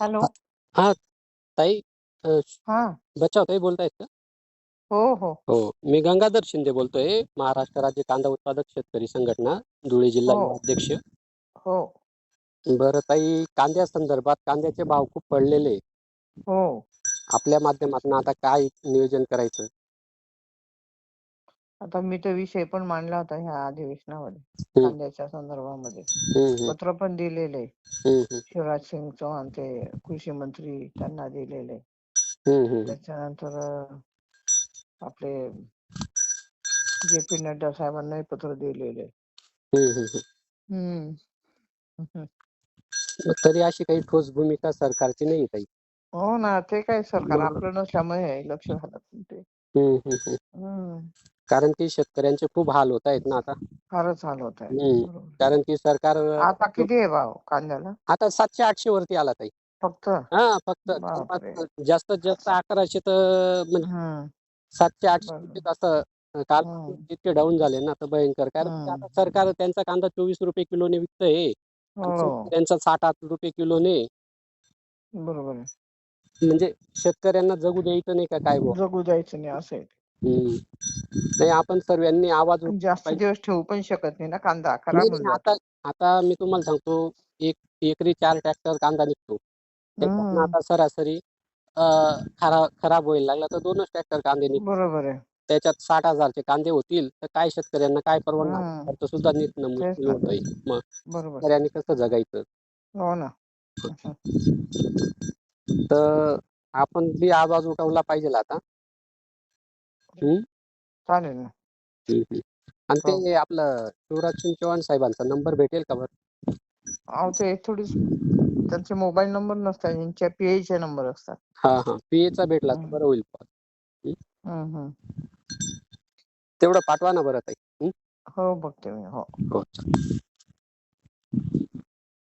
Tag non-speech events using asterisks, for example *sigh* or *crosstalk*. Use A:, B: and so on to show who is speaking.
A: Hello.
B: हा ताई अ,
A: हा.
B: बचाव ताई बोलतायत का?
A: हो हो.
B: हो मी गंगाधर शिंदे बोलतोय महाराष्ट्र राज्य कांदा उत्पादक शेतकरी संघटना धुळे जिल्हा
A: हो.
B: अध्यक्ष.
A: हो.
B: बरं ताई कांद्या संदर्भात कांद्याचे भाव खूप पडलेले.
A: हो.
B: आपल्या माध्यमातून आता काय नियोजन करायचं?
A: आता मी तो विषय पण मांडला होता ह्या अधिवेशनामध्ये. कांद्याच्या संदर्भामध्ये. पत्र पण दिलेले. शिवराज सिंग चौहान ते कृषी मंत्री त्यांना दिलेले. त्याच्यानंतर आपले जे पी नड्डा साहेबांनाही पत्र दिलेले. *laughs*
B: तरी अशी काही ठोस भूमिका सरकारची नाही ताई
A: हो ना ते काय सरकार आपलं नसल्यामुळे लक्ष घालत ते.
B: कारण की शेतकऱ्यांचे खूप हाल होत आहेत ना आता.
A: फारच हाल होत आहे
B: हम्म.
A: बरोबर.
B: कारण की सरकार
A: आता किती आहे भाव कांद्याला?
B: आता सातशे आठशे वरती आला ताई.
A: फक्त?
B: हा फक्त.
A: बापरे.
B: जास्तीत जास्त अकराशे तर म्हणजे
A: हम्म
B: सातशे आठशे
A: बरोबर.
B: रुपये असं काल
A: हम्म.
B: इतके डाऊन झाले ना तर भयंकर. कारण की
A: हम्म.
B: आता सरकार त्यांचा कांदा चोवीस रुपये किलोने विकतंय.
A: हो.
B: त्यांचा साठ आठ रुपये किलोने.
A: बरोबर आहे.
B: म्हणजे शेतकऱ्यांना जगू द्यायचं नाही का काय बुवा?
A: जगू द्यायचं नाही असं आहे
B: हम्म. नाही आपण सर्वांनी आवाज
A: जास्त
B: पाहिजे.
A: दिवस ठेवू पण शकत नाही ना कांदा. खराब
B: नाही,
A: होऊन जातो.
B: आता आता मी तुम्हाला सांगतो एक एकरी चार ट्रॅक्टर कांदा निघतो. त्याच्यातनं
A: हम्म.
B: आता सरासरी अं, खराब खराब व्हायला लागला तर दोनच ट्रॅक्टर कांदे निघतो
A: बरोबर आहे.
B: त्याच्यात साठ हजारचे कांदे होतील तर काय शेतकऱ्यांना काय परवडणार?
A: हम्म.
B: खर्च सुद्धा निघणं मुश्किल
A: ना.
B: होतंय मग
A: बरोबर.
B: शेतकऱ्यांनी कसं जगायचं?
A: हो ना.
B: तर आपण बी आवाज उठवला पाहिजे आता. हम्म?
A: चालेल ना
B: हम्म, हम्म. आणि
A: हो.
B: ते आपलं शिवराज सिंग चौहान साहेबांचा नंबर भेटेल का बरं
A: अहो ते थोडी त्यांचे मोबाईल नंबर नसतात यांच्या पीए चे नंबर असतात
B: हा हा PA चा भेटला तर. बरं होईल
A: हम्म, हम्म.
B: तेवढं पाठवा ना बरं ताई
A: हो बघते मी हो
B: हो चालेल.